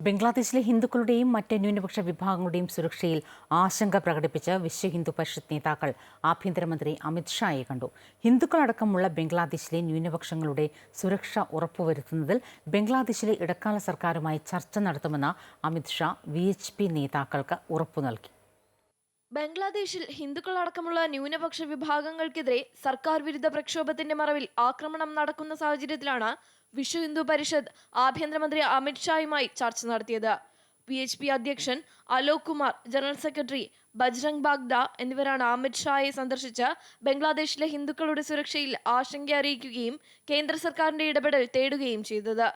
ബംഗ്ലാദേശിലെ ഹിന്ദുക്കളുടെയും മറ്റ് ന്യൂനപക്ഷ വിഭാഗങ്ങളുടെയും സുരക്ഷയിൽ ആശങ്ക പ്രകടിപ്പിച്ച് വിശ്വ ഹിന്ദു പരിഷത്ത് നേതാക്കൾ ആഭ്യന്തരമന്ത്രി അമിത്ഷായെ കണ്ടു. ഹിന്ദുക്കളടക്കമുള്ള ബംഗ്ലാദേശിലെ ന്യൂനപക്ഷങ്ങളുടെ സുരക്ഷ ഉറപ്പുവരുത്തുന്നതിൽ ബംഗ്ലാദേശിലെ ഇടക്കാല സർക്കാരുമായി ചർച്ച നടത്തുമെന്ന് അമിത്ഷാ വി എച്ച് പി നേതാക്കൾക്ക് ഉറപ്പു നൽകി. ബംഗ്ലാദേശിൽ ഹിന്ദുക്കളടക്കമുള്ള ന്യൂനപക്ഷ വിഭാഗങ്ങൾക്കെതിരെ സർക്കാർ വിരുദ്ധ പ്രക്ഷോഭത്തിന്റെ മറവിൽ ആക്രമണം നടക്കുന്ന സാഹചര്യത്തിലാണ് വിശ്വ ഹിന്ദു പരിഷത്ത് ആഭ്യന്തരമന്ത്രി അമിത്ഷായുമായി ചർച്ച നടത്തിയത്. പി എച്ച് പി അധ്യക്ഷൻ അലോക് കുമാർ ജനറൽ സെക്രട്ടറി ബജ്രംഗ് ബാഗ്ദ എന്നിവരാണ് അമിത്ഷായെ സന്ദർശിച്ച് ബംഗ്ലാദേശിലെ ഹിന്ദുക്കളുടെ സുരക്ഷയിൽ ആശങ്ക അറിയിക്കുകയും കേന്ദ്ര സർക്കാരിന്റെ ഇടപെടൽ തേടുകയും ചെയ്തത്.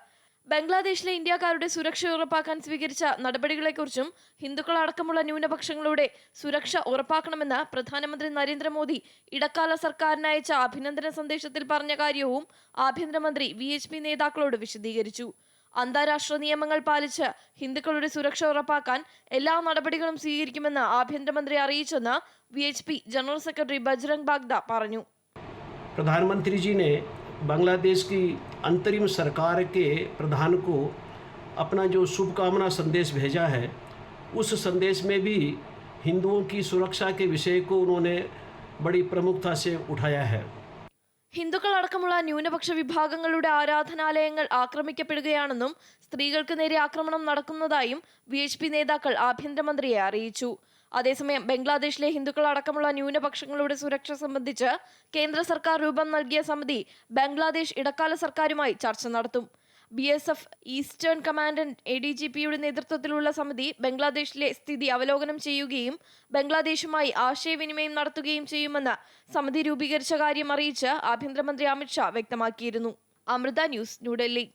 ബംഗ്ലാദേശിലെ ഇന്ത്യക്കാരുടെ സുരക്ഷ ഉറപ്പാക്കാൻ സ്വീകരിച്ച നടപടികളെക്കുറിച്ചും ഹിന്ദുക്കളടക്കമുള്ള ന്യൂനപക്ഷങ്ങളുടെ സുരക്ഷ ഉറപ്പാക്കണമെന്ന് പ്രധാനമന്ത്രി നരേന്ദ്രമോദി ഇടക്കാല സർക്കാരിന് അയച്ച അഭിനന്ദന സന്ദേശത്തിൽ പറഞ്ഞ കാര്യവും ആഭ്യന്തരമന്ത്രി വി എച്ച് പി നേതാക്കളോട് വിശദീകരിച്ചു അന്താരാഷ്ട്ര നിയമങ്ങൾ പാലിച്ച് ഹിന്ദുക്കളുടെ സുരക്ഷ ഉറപ്പാക്കാൻ എല്ലാ നടപടികളും സ്വീകരിക്കുമെന്ന് ആഭ്യന്തരമന്ത്രി അറിയിച്ചെന്ന് V H P general secretary Bajrang Bagda പറഞ്ഞു प्रधानमंत्री जी ने बांग्लादेश की अंतरिम सरकार के प्रधान को अपना जो शुभकामना संदेश भेजा है उस संदेश में भी हिंदुओं की सुरक्षा के विषय को उन्होंने बड़ी प्रमुखता से उठाया है ഹിന്ദുക്കളടക്കമുള്ള ന്യൂനപക്ഷ വിഭാഗങ്ങളുടെ ആരാധനാലയങ്ങൾ ആക്രമിക്കപ്പെടുകയാണെന്നും സ്ത്രീകൾക്ക് നേരെ ആക്രമണം നടക്കുന്നതായും വി എച്ച് പി നേതാക്കൾ ആഭ്യന്തരമന്ത്രിയെ അറിയിച്ചു അതേസമയം ബംഗ്ലാദേശിലെ ഹിന്ദുക്കൾ അടക്കമുള്ള ന്യൂനപക്ഷങ്ങളുടെ സുരക്ഷ സംബന്ധിച്ച് കേന്ദ്ര സർക്കാർ രൂപം നൽകിയ സമിതി ബംഗ്ലാദേശ് ഇടക്കാല സർക്കാരുമായി ചർച്ച നടത്തും. B S F eastern commandant A D G പിയുടെ നേതൃത്വത്തിലുള്ള സമിതി ബംഗ്ലാദേശിലെ സ്ഥിതി അവലോകനം ചെയ്യുകയും ബംഗ്ലാദേശുമായി ആശയവിനിമയം നടത്തുകയും ചെയ്യുമെന്ന് സമിതി രൂപീകരിച്ച കാര്യം അറിയിച്ച് ആഭ്യന്തരമന്ത്രി അമിത്ഷാ വ്യക്തമാക്കിയിരുന്നു. അമൃത ന്യൂസ് ന്യൂഡൽഹി.